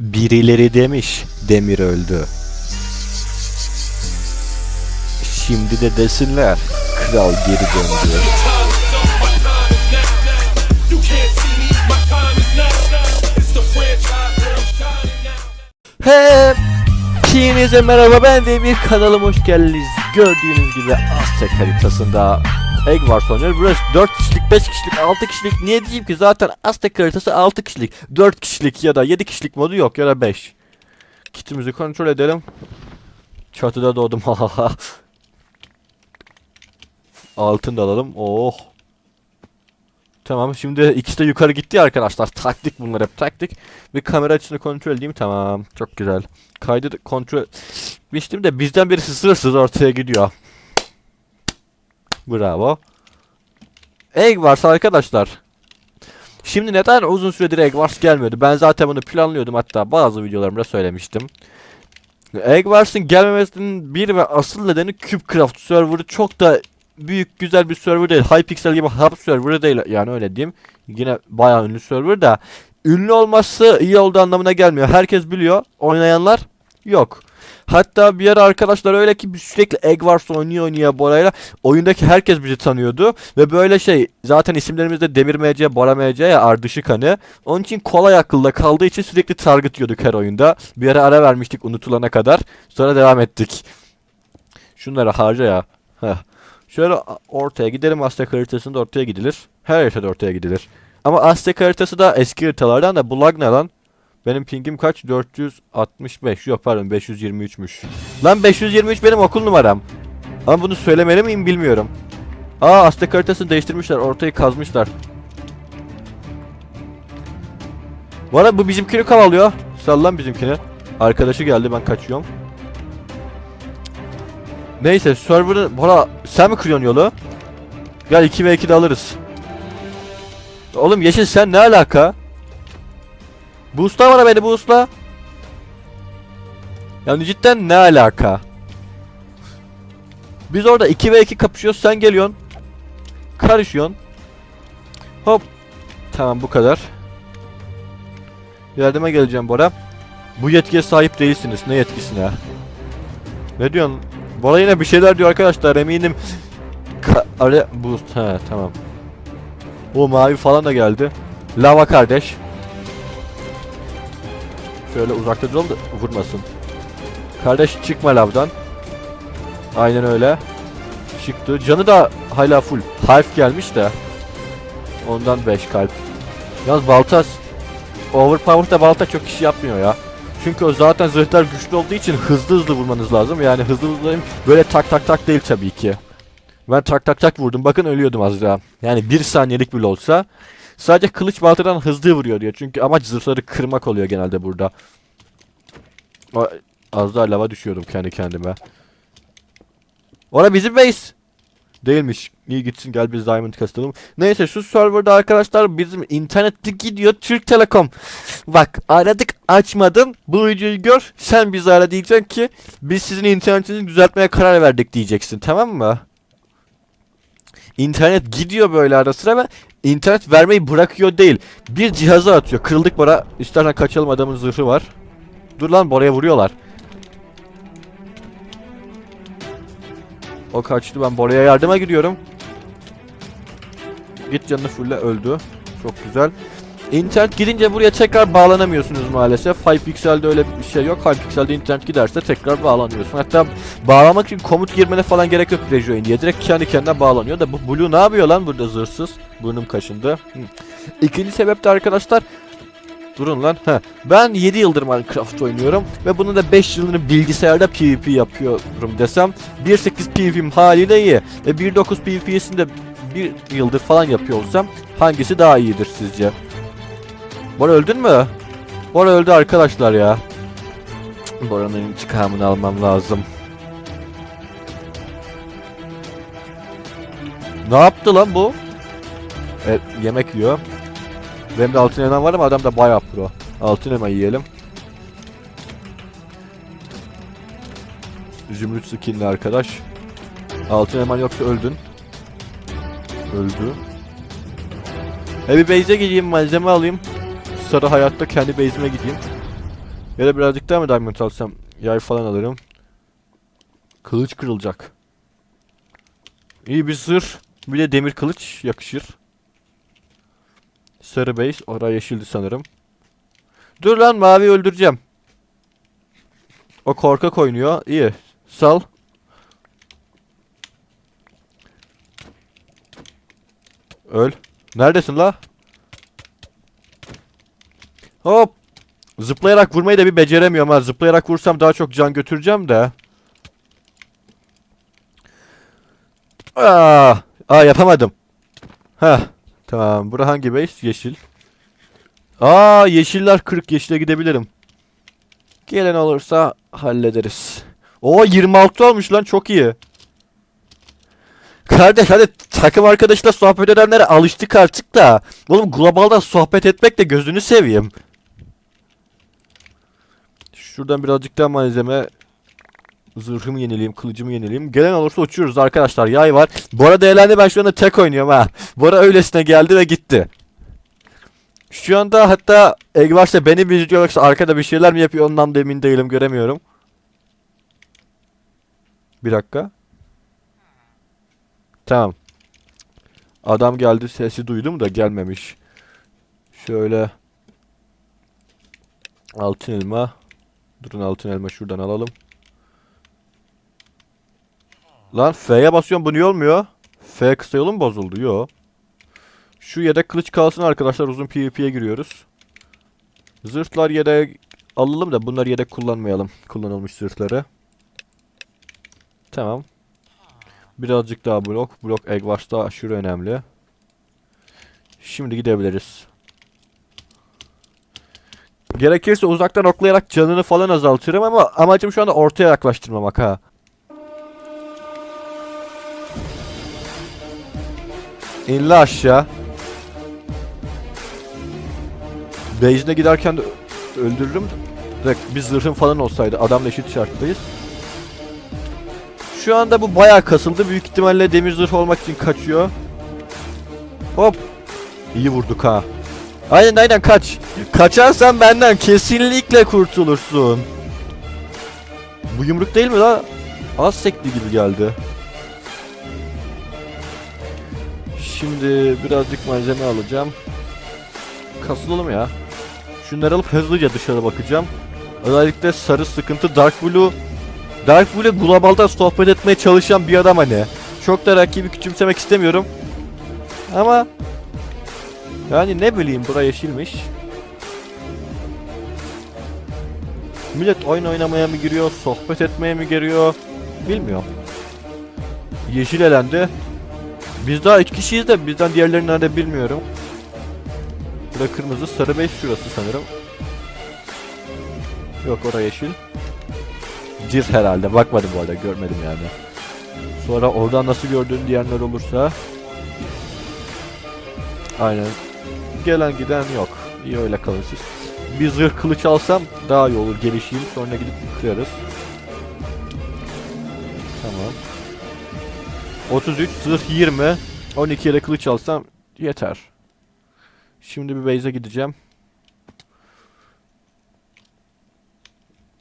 Birileri demiş Demir öldü. Şimdi de desinler kral geri döndü. Hepinize merhaba ben Demir kanalıma hoş geldiniz. Gördüğünüz gibi Aztek haritasında Egg var oynuyor. Burası 4 kişilik, 5 kişilik, 6 kişilik. Niye diyeyim ki zaten Aztek haritası 6 kişilik. 4 kişilik ya da 7 kişilik modu yok ya da 5. Kitimizi kontrol edelim. Çatıda doğdum. Altın da alalım. Oh. Tamam şimdi ikisi de yukarı gitti arkadaşlar. Taktik bunlar hep taktik. Bir kamera açısını kontrol edeyim. Tamam. Çok güzel. Kaydı kontrol etmiştim de bizden birisi sınırsız ortaya gidiyor. Bravo. Egg varsa arkadaşlar. Şimdi neden uzun süredir Egg Wars gelmiyordu? Ben zaten bunu planlıyordum hatta bazı videolarımda söylemiştim. Egg Wars'ın gelmemesinin bir ve asıl nedeni CubeCraft serverı çok da büyük güzel bir server değil. Hypixel gibi hub serverı değil yani öyle diyeyim. Yine bayağı ünlü server da ünlü olması iyi olduğu anlamına gelmiyor. Herkes biliyor. Oynayanlar yok. Hatta bir ara arkadaşlar öyle ki biz sürekli Egg Wars oynuyor oynuyor Bora'yla. Oyundaki herkes bizi tanıyordu. Ve böyle şey zaten isimlerimiz de Demir MC, Bora MC ya ardışık hani. Onun için kolay akılda kaldığı için sürekli target yiyorduk her oyunda. Bir ara ara vermiştik unutulana kadar. Sonra devam ettik. Şunları harca ya. Heh. Şöyle ortaya gidelim Aztek haritasında ortaya gidilir. Her haritada ortaya gidilir. Ama Aztek haritası da eski haritalardan da bu lag ne lan? Benim pingim kaç? 465. Yok pardon 523'müş. Lan 523 benim okul numaram. Ama bunu söylemeli miyim bilmiyorum. Aa Aztek haritasını değiştirmişler. Ortayı kazmışlar. Bu arada bu bizimkini kavalıyor. Sallan bizimkini. Arkadaşı geldi ben kaçıyorum. Neyse server'ı... Bora sen mi kırıyorsun yolu? Gel 2 ve 2 de alırız. Oğlum Yeşil sen ne alaka? Boostla bana beni boostla. Yani cidden ne alaka? Biz orada 2 ve 2 kapışıyoruz sen geliyorsun. Karışıyorsun. Hop. Tamam bu kadar. Yardıma geleceğim Bora. Bu yetkiye sahip değilsiniz. Ne yetkisine? Ne diyorsun? Bora yine bir şeyler diyor arkadaşlar eminim. Ka boost he tamam. O mavi falan da geldi. Lava kardeş. Şöyle uzakta duralım da vurmasın. Kardeş çıkma lavdan. Aynen öyle. Çıktı. Canı da hala full. Half gelmiş de. Ondan 5 kalp. Yalnız balta Overpowered'da balta çok iş yapmıyor ya. Çünkü o zaten zırhlar güçlü olduğu için hızlı hızlı vurmanız lazım. Yani hızlı hızlı böyle tak tak tak değil tabii ki. Ben tak tak tak vurdum. Bakın ölüyordum az daha. Yani bir saniyelik bile olsa. Sadece kılıç baltadan hızlı vuruyor diyor. Çünkü amaç zırhları kırmak oluyor genelde burada. Az daha lava düşüyordum kendi kendime. Ora bizim base. Değilmiş. İyi gitsin gel biz diamond kastalım. Neyse şu serverda arkadaşlar bizim internette gidiyor Türk Telekom. Bak aradık açmadın. Bu videoyu gör. Sen bizi ara diyeceksin ki biz sizin internetinizi düzeltmeye karar verdik diyeceksin tamam mı? İnternet gidiyor böyle ara sıra ve internet vermeyi bırakıyor değil. Bir cihaza atıyor. Kırıldık Bora. İstersen kaçalım adamın zırhı var. Dur lan Bora'ya vuruyorlar. O kaçtı ben Bora'ya yardıma gidiyorum. Git canını fulle öldü. Çok güzel. İnternet gidince buraya tekrar bağlanamıyorsunuz maalesef. Hypixel'de öyle bir şey yok. Hypixel'de internet giderse tekrar bağlanıyorsun. Hatta bağlamak için komut girmene falan gerek yok Rejoin diye. Direkt kendi kendine bağlanıyor da bu Blue ne yapıyor lan burada zırhsız? Burnum kaşındı. İkinci sebep de arkadaşlar Durun lan. Heh. Ben 7 yıldır Minecraft oynuyorum ve bunun da 5 yılını bilgisayarda PvP yapıyorum desem 1.8 PvP'm haliyle iyi. Ve 1.9 PvP'sini de 1 yıldır falan yapıyor olsam hangisi daha iyidir sizce? Bora öldün mü? Bora öldü arkadaşlar ya. Bora'nın intikamını almam lazım. Ne yaptı lan bu? Evet, yemek yiyor. Benim de altın elmam var ama adam da bayağı pro. Altın elma yiyelim. Zümrüt skinli arkadaş. Altın elman yoksa öldün. Öldü. E bir base'e gideyim malzeme alayım. Sarı hayatta kendi base'ime gideyim. Ya da birazcık daha mı diamond alsam? Yay falan alırım. Kılıç kırılacak. İyi bir zırh. Bir de demir kılıç yakışır. Sarı base. Oraya yeşildi sanırım. Dur lan mavi öldüreceğim. O korkak oynuyor. İyi. Sal. Öl. Neredesin la? Hop. Zıplayarak vurmayı da bir beceremiyorum ha. Zıplayarak vursam daha çok can götüreceğim de. Aa, aa yapamadım. Ha. Tamam. Bura hangi base? Yeşil. Aa yeşiller kırık. Yeşile gidebilirim. Gelen olursa hallederiz. O 26 olmuş lan çok iyi. Kardeş hadi takım arkadaşla sohbet edenlere alıştık artık da. Oğlum globalda sohbet etmek de gözünü seveyim. Şuradan birazcık daha malzeme. Zırhımı yenileyim, kılıcımı yenileyim. Gelen olursa uçuyoruz arkadaşlar. Yay var. Bu arada eğlendi ben şu anda tek oynuyorum ha. Bora öylesine geldi ve gitti. Şu anda hatta Egg varsa beni mi izliyor yoksa arkada bir şeyler mi yapıyor ondan da emin değilim göremiyorum. Bir dakika. Tamam. Adam geldi sesi duydum da gelmemiş. Şöyle. Altın elma. Durun altın elma şuradan alalım. Lan F'ye basıyorum bu niye olmuyor? F kısa yolum bozuldu. Yo. Şu yedek kılıç kalsın arkadaşlar uzun PvP'ye giriyoruz. Zırhlar yedek alalım da bunları yedek kullanmayalım. Kullanılmış zırhları. Tamam. Birazcık daha blok. Blok egg varsa aşırı önemli. Şimdi gidebiliriz. Gerekirse uzaktan oklayarak canını falan azaltırım ama amacım şu anda ortaya yaklaştırmamak ha. İnle aşağı. Base'ine giderken de öldürürüm. Direkt bir zırhım falan olsaydı adamla eşit şarttayız. Şu anda bu bayağı kasıldı. Büyük ihtimalle demir zırh olmak için kaçıyor. Hop. İyi vurduk ha. Aynen aynen kaç. Kaçarsan benden kesinlikle kurtulursun. Bu yumruk değil mi la? Az sekti gibi geldi. Şimdi birazcık malzeme alacağım. Kasılalım ya. Şunları alıp hızlıca dışarı bakacağım. Özellikle sarı sıkıntı Dark Blue. Dark Blue globalda sohbet etmeye çalışan bir adam hani. Çok da rakibi küçümsemek istemiyorum. Ama yani ne bileyim bura yeşilmiş. Millet oyun oynamaya mı giriyor, sohbet etmeye mi giriyor bilmiyorum. Yeşil elendi. Biz daha 3 kişiyiz de bizden diğerleri nerede bilmiyorum. Burada kırmızı, sarı 5 şurası sanırım. Yok oraya yeşil. Cir herhalde. Bakmadım bu arada görmedim yani. Sonra oradan nasıl gördüğün diyenler olursa. Aynen. Gelen giden yok. İyi öyle kalın siz. Bir zırh kılıç alsam daha iyi olur. Gelişeyim sonra gidip kırarız. Tamam. 33 zırh 20 12 ile kılıç alsam yeter. Şimdi bir base'e gideceğim.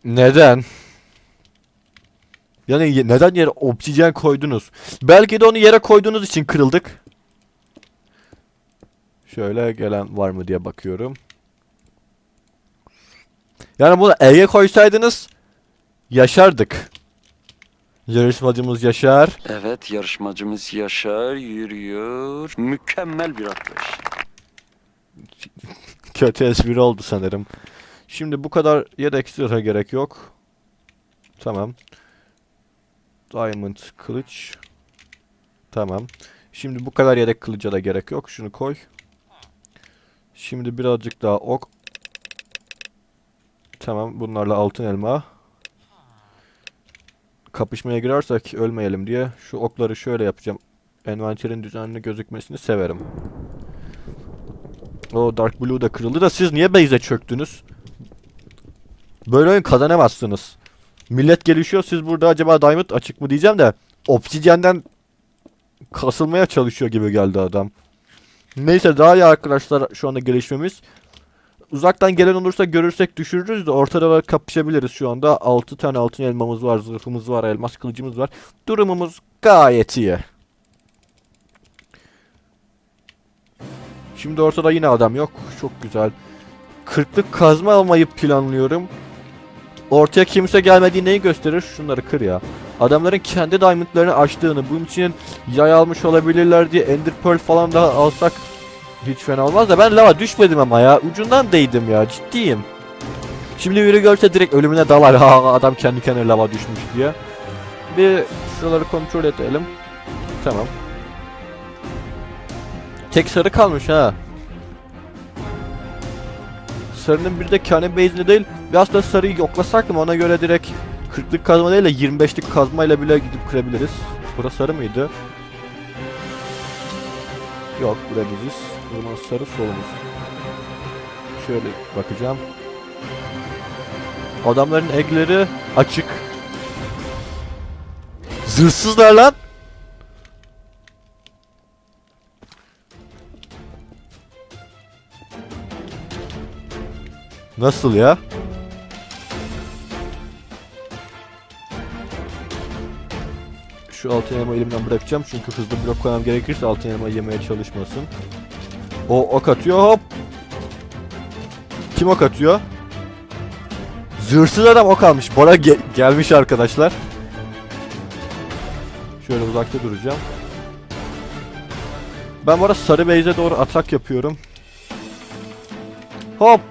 Neden? Yani neden yere obsidyen koydunuz? Belki de onu yere koyduğunuz için kırıldık. Şöyle gelen var mı diye bakıyorum. Yani bunu E'ye koysaydınız yaşardık. Yarışmacımız Yaşar. Evet yarışmacımız Yaşar yürüyor. Mükemmel bir atlayış. Kötü espri oldu sanırım. Şimdi bu kadar yedek zırha gerek yok. Tamam. Diamond kılıç. Tamam. Şimdi bu kadar yedek kılıca da gerek yok. Şunu koy. Şimdi birazcık daha ok. Tamam. Bunlarla altın elma. Kapışmaya girersek ölmeyelim diye şu okları şöyle yapacağım. Envanterin düzenli gözükmesini severim. O Dark Blue da kırıldı da siz niye base'e çöktünüz? Böyle oyun kazanamazsınız. Millet gelişiyor siz burada acaba Diamond açık mı diyeceğim de Obsidian'den kasılmaya çalışıyor gibi geldi adam. Neyse daha iyi arkadaşlar şu anda gelişmemiz. uzaktan gelen olursa görürsek düşürürüz de ortada da kapışabiliriz şu anda. 6 tane altın elmamız var, zırhımız var, elmas kılıcımız var. Durumumuz gayet iyi. Şimdi ortada yine adam yok. Çok güzel. Kırklık kazma almayı planlıyorum. Ortaya kimse gelmediği neyi gösterir? Şunları kır ya. Adamların kendi diamondlarını açtığını, bunun için yay almış olabilirler diye ender pearl falan daha alsak hiç fena olmaz da ben lava düşmedim ama ya. Ucundan değdim ya. Ciddiyim. Şimdi biri görse direkt ölümüne dalar. Ha adam kendi kendine lava düşmüş diye. Bir şuraları kontrol edelim. Tamam. Tek sarı kalmış ha. Sarının bir de kendi base'inde değil. Bir aslında sarıyı yoklasak mı ona göre direkt 40'lık kazma değil de 25'lik kazmayla bile gidip kırabiliriz. Burası sarı mıydı? Yok bura biziz. O zaman sarı solumuz. Şöyle bakacağım. Adamların egleri açık. Zırsızlar lan. Nasıl ya? Şu altın elmayı elimden bırakacağım çünkü hızlı blok koymam gerekirse altın elma yemeye çalışmasın. O ok atıyor hop. Kim ok atıyor? Zırsız adam ok almış. Bora ge- gelmiş arkadaşlar. Şöyle uzakta duracağım. Ben bu sarı base'e doğru atak yapıyorum. Hop.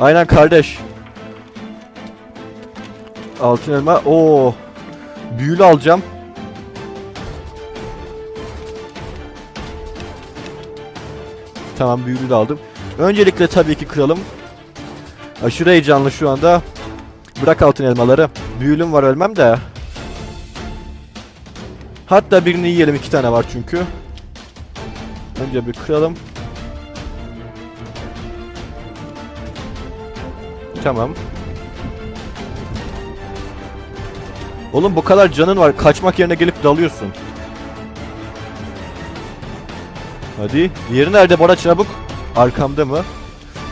Aynen kardeş. Altın elma. Oo. Büyülü alacağım. Tamam büyülü de aldım. Öncelikle tabii ki kıralım. Aşırı heyecanlı şu anda. Bırak altın elmaları. Büyülüm var ölmem de. Hatta birini yiyelim iki tane var çünkü. Önce bir kıralım. Tamam. Oğlum bu kadar canın var. Kaçmak yerine gelip dalıyorsun. Hadi. Yeri nerede Bora çabuk? Arkamda mı?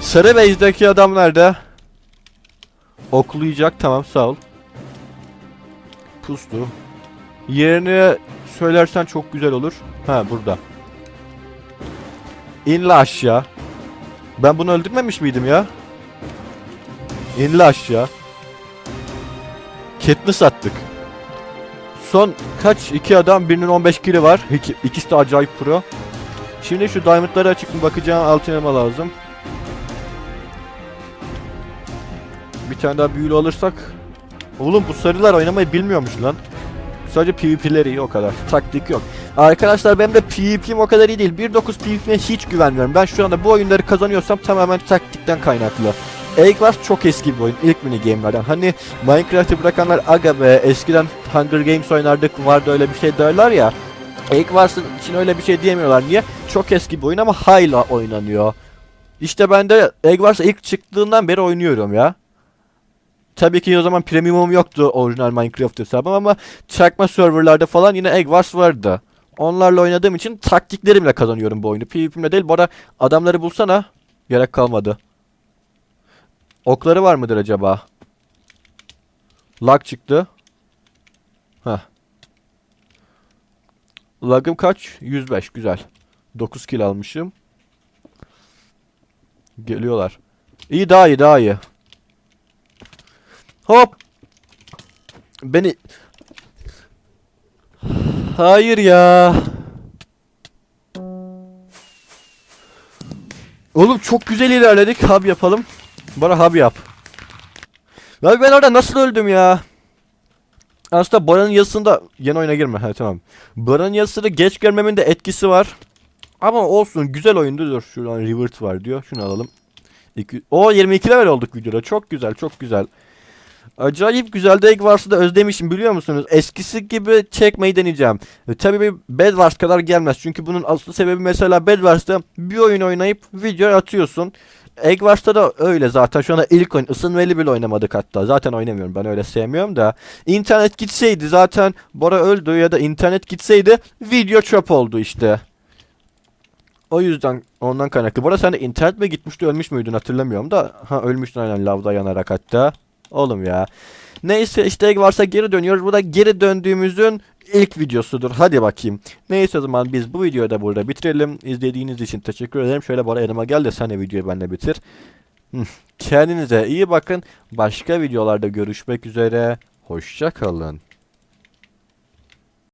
Sarı base'deki adam nerede? Oklayacak. Tamam sağ ol. Pustu. Yerini söylersen çok güzel olur. Ha burada. İnle aşağı. Ben bunu öldürmemiş miydim ya? İnle aşağı. Katniss attık. Son kaç? iki adam birinin 15 kili var. İki, ikisi de acayip pro. Şimdi şu diamondları açık mı bakacağım. Altın elma lazım. Bir tane daha büyülü alırsak. Oğlum bu sarılar oynamayı bilmiyormuş lan. Sadece PvP'leri iyi o kadar. Taktik yok. Arkadaşlar benim de PvP'm o kadar iyi değil. 1.9 PvP'me hiç güvenmiyorum. Ben şu anda bu oyunları kazanıyorsam tamamen taktikten kaynaklı. Wars çok eski bir oyun. İlk mini game'lerden. Hani Minecraft'ı bırakanlar aga be eskiden Hunger Games oynardık vardı öyle bir şey derler ya. Wars'ın için öyle bir şey diyemiyorlar. Niye? Çok eski bir oyun ama hala oynanıyor. İşte ben de Egg Wars ilk çıktığından beri oynuyorum ya. Tabii ki o zaman premiumum yoktu orijinal Minecraft hesabım ama çakma serverlarda falan yine Egg Wars vardı. Onlarla oynadığım için taktiklerimle kazanıyorum bu oyunu. PvP'imle değil. Bu arada adamları bulsana. Gerek kalmadı. Okları var mıdır acaba? Lag çıktı. Heh. Lagım kaç? 105. Güzel. 9 kill almışım. Geliyorlar. İyi daha iyi daha iyi. Hop. Beni... Hayır ya. Oğlum çok güzel ilerledik. Hub yapalım. Bana hub yap. Ya ben orada nasıl öldüm ya? Aslında Bora'nın yazısında yeni oyuna girme. Ha tamam. Bora'nın yazısında geç görmemin de etkisi var. Ama olsun güzel oyundu. Dur şuradan revert var diyor. Şunu alalım. İki... O 22 level olduk videoda. Çok güzel çok güzel. Acayip güzel Egg Wars'ı da özlemişim biliyor musunuz? Eskisi gibi çekmeyi deneyeceğim. E, tabii bir Bed Wars kadar gelmez. Çünkü bunun asıl sebebi mesela Bed Wars'ta bir oyun oynayıp video atıyorsun. Egg Wars'ta da öyle zaten. Şu anda ilk oyun. Isınveli bile oynamadık hatta. Zaten oynamıyorum. Ben öyle sevmiyorum da. İnternet gitseydi zaten Bora öldü ya da internet gitseydi video çöp oldu işte. O yüzden ondan kaynaklı. Arada sen de internet mi gitmişti ölmüş müydün hatırlamıyorum da. Ha ölmüştün aynen lavda yanarak hatta. Oğlum ya. Neyse işte varsa geri dönüyoruz. Bu da geri döndüğümüzün ilk videosudur. Hadi bakayım. Neyse o zaman biz bu videoyu da burada bitirelim. İzlediğiniz için teşekkür ederim. Şöyle bana yanıma gel de sen de videoyu benimle bitir. Kendinize iyi bakın. Başka videolarda görüşmek üzere. Hoşça kalın.